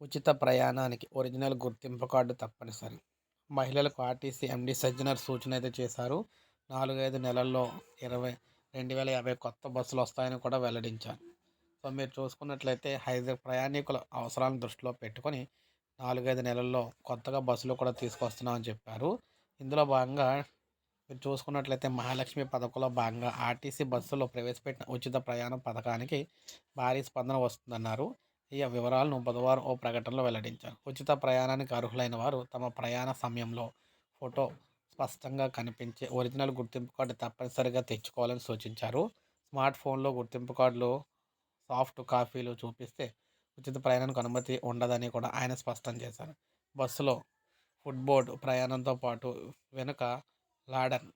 ఉచిత ప్రయాణానికి ఒరిజినల్ గుర్తింపు కార్డు తప్పనిసరి. మహిళలకు ఆర్టీసీ ఎండీ సజ్జనర్ సూచన అయితే చేశారు. నాలుగైదు నెలల్లో ఇరవై రెండు వేల యాభై కొత్త బస్సులు వస్తాయని కూడా వెల్లడించారు. సో మీరు చూసుకున్నట్లయితే హైదరాబాద్ ప్రయాణికుల అవసరాలను దృష్టిలో పెట్టుకొని నాలుగైదు నెలల్లో కొత్తగా బస్సులు కూడా తీసుకొస్తున్నామని చెప్పారు. ఇందులో భాగంగా మీరు చూసుకున్నట్లయితే మహాలక్ష్మి పథకంలో భాగంగా ఆర్టీసీ బస్సులో ప్రవేశపెట్టిన ఉచిత ప్రయాణం పథకానికి భారీ స్పందన వస్తుందన్నారు. ఈ వివరాలను బుధవారం ఓ ప్రకటనలో వెల్లడించారు. ఉచిత ప్రయాణానికి అర్హులైన వారు తమ ప్రయాణ సమయంలో ఫోటో స్పష్టంగా కనిపించే ఒరిజినల్ గుర్తింపు కార్డు తప్పనిసరిగా తెచ్చుకోవాలని సూచించారు. స్మార్ట్ ఫోన్లో గుర్తింపు కార్డులు సాఫ్ట్ కాపీలు చూపిస్తే ఉచిత ప్రయాణానికి అనుమతి ఉండదని కూడా ఆయన స్పష్టం చేశారు. బస్సులో ఫుట్బోర్డ్ ప్రయాణంతో పాటు వెనుక లాడర్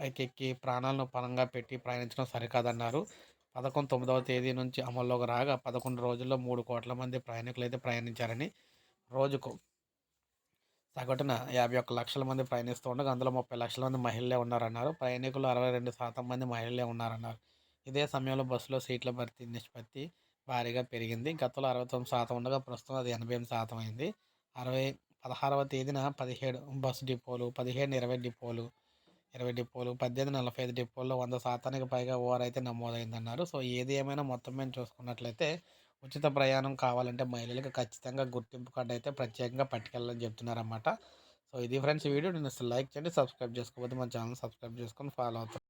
పైకెక్కి ప్రాణాలను పరంగా పెట్టి ప్రయాణించడం సరికాదన్నారు. పథకం తొమ్మిదవ తేదీ నుంచి అమల్లోకి రాగా పదకొండు రోజుల్లో మూడు కోట్ల మంది ప్రయాణికులు అయితే ప్రయాణించారని రోజుకు సగటున యాభై ఒక్క లక్షల మంది ప్రయాణిస్తూ ఉండగా అందులో ముప్పై లక్షల మంది మహిళలే ఉన్నారన్నారు. ప్రయాణికులు అరవై రెండు శాతం మంది మహిళలే ఉన్నారన్నారు. ఇదే సమయంలో బస్సులో సీట్ల భర్తీ నిష్పత్తి భారీగా పెరిగింది. గతంలో అరవై తొమ్మిది శాతం ఉండగా ప్రస్తుతం అది ఎనభై ఎనిమిది శాతం అయింది. అరవై పదహారవ తేదీన పదిహేడు బస్సు డిపోలు పదిహేను ఇరవై డిపోలు ఇరవై డిపోలు పద్దెనిమిది నలభై ఐదు డిపోల్లో వంద శాతానికి పైగా ఓవర్ అయితే నమోదైందన్నారు. సో ఏది ఏమైనా మొత్తం మేము చూసుకున్నట్లయితే ఉచిత ప్రయాణం కావాలంటే మహిళలకు ఖచ్చితంగా గుర్తింపు కార్డు అయితే ప్రత్యేకంగా పట్టుకెళ్ళాలని చెప్తున్నారన్నమాట. సో ఇది ఫ్రెండ్స్ వీడియో. నేను లైక్ చేయండి సబ్స్క్రైబ్ చేసుకోకపోతే మన ఛానల్ సబ్స్క్రైబ్ చేసుకొని ఫాలో అవుతాను